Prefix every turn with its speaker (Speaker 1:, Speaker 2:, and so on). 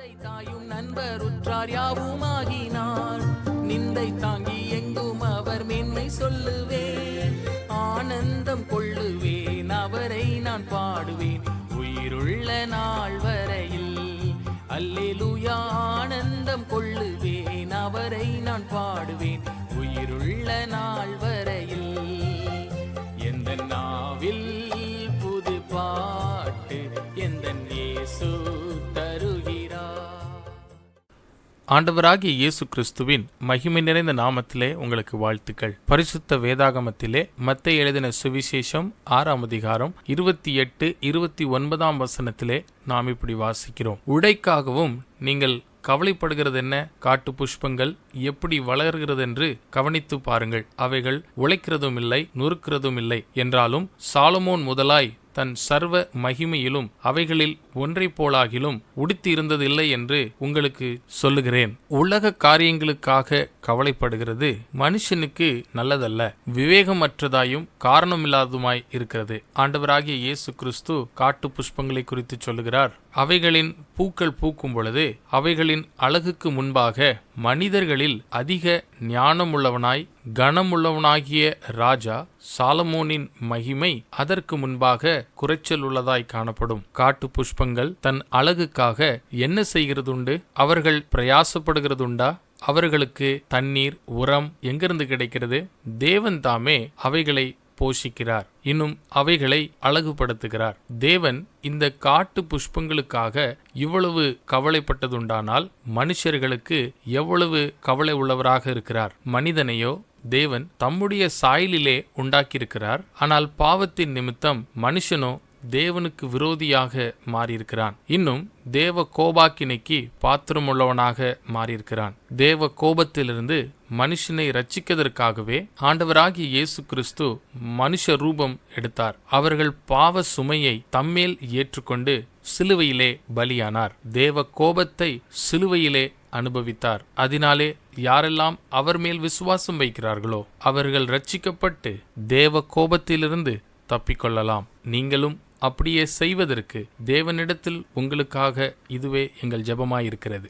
Speaker 1: தந்தை தாயும் நண்பர் உற்றார் யாவுமாகினார். நிந்தை தாங்கி எங்கும் அவர் மேன்மை சொல்லுவேன். ஆனந்தம் கொள்ளுவேன் அவரை நான் பாடுவேன். உயிருள்ள நாள் வரையில் அல்லேலூயா ஆனந்தம் கொள்ளுவேன் அவரை நான் பாடுவேன். உயிருள்ள நாள் வரையில் எந்த நாவில் புது பாட்டு எந்த இயேசு தரு
Speaker 2: ஆண்டவராகிய இயேசு கிறிஸ்துவின் மகிமை நிறைந்த நாமத்திலே உங்களுக்கு வாழ்த்துக்கள். பரிசுத்த வேதாகமத்திலே மத்தை எழுதின சுவிசேஷம் ஆறாம் அதிகாரம் இருபத்தி எட்டு இருபத்தி ஒன்பதாம் வசனத்திலே நாம் இப்படி வாசிக்கிறோம். உடைக்காகவும் நீங்கள் கவலைப்படுகிறது என்ன காட்டு புஷ்பங்கள் எப்படி வளர்கிறது என்று கவனித்து பாருங்கள். அவைகள் உழைக்கிறதும் இல்லை நுறுக்கிறதும் இல்லை. என்றாலும் சாலமோன் முதலாய் தன் சர்வ மகிமையிலும் அவைகளில் ஒன்றைப் போலாகிலும் உடுத்தியிருந்ததில்லை என்று உங்களுக்கு சொல்லுகிறேன். உலக காரியங்களுக்காக கவலைப்படுகிறது மனுஷனுக்கு நல்லதல்ல விவேகமற்றதாயும் காரணமில்லாததுமாய் இருக்கிறது. ஆண்டவராகிய இயேசு கிறிஸ்து காட்டு புஷ்பங்களை குறித்து சொல்லுகிறார் அவைகளின் பூக்கள் பூக்கும் பொழுது அவைகளின் அழகுக்கு முன்பாக மனிதர்களில் அதிக ஞானமுள்ளவனாய் கனமுள்ளவனாகிய ராஜா சாலமோனின் மகிமை அதற்கு முன்பாக குறைச்சல் உள்ளதாய் காணப்படும். காட்டு புஷ்பங்கள் தன் அழகுக்காக என்ன செய்கிறதுண்டு? அவர்கள் பிரயாசப்படுகிறதுண்டா? அவர்களுக்கு தண்ணீர் உரம் எங்கிருந்து கிடைக்கிறது? தேவன் தாமே அவைகளை போஷிக்கிறார். இன்னும் அவைகளை அழகுபடுத்துகிறார். தேவன் இந்த காட்டு புஷ்பங்களுக்காக இவ்வளவு கவலைப்பட்டதுண்டானால் மனுஷர்களுக்கு எவ்வளவு கவலை உள்ளவராக இருக்கிறார். மனிதனையோ தேவன் தம்முடைய சாயலிலே உண்டாக்கியிருக்கிறார். ஆனால் பாவத்தின் நிமித்தம் மனுஷனோ தேவனுக்கு விரோதியாக மாறியிருக்கிறான். இன்னும் தேவ கோபாக்கினைக்கு பாத்திரமுள்ளவனாக மாறியிருக்கிறான். தேவ கோபத்திலிருந்து மனுஷனை ரட்சிக்கதற்காகவே ஆண்டவராகிய இயேசு கிறிஸ்து மனுஷ ரூபம் எடுத்தார். அவர்கள் பாவ சுமையை தம்மேல் ஏற்றுக்கொண்டு சிலுவையிலே பலியானார். தேவ கோபத்தை சிலுவையிலே அனுபவித்தார். அதனாலே யாரெல்லாம் அவர் மேல் விசுவாசம் வைக்கிறார்களோ அவர்கள் ரட்சிக்கப்பட்டு தேவ கோபத்திலிருந்து தப்பிக்கொள்ளலாம். நீங்களும் அப்படியே செய்வதற்கு தேவனிடத்தில் உங்களுக்காக இதுவே எங்கள் ஜெபமாயிருக்கிறது.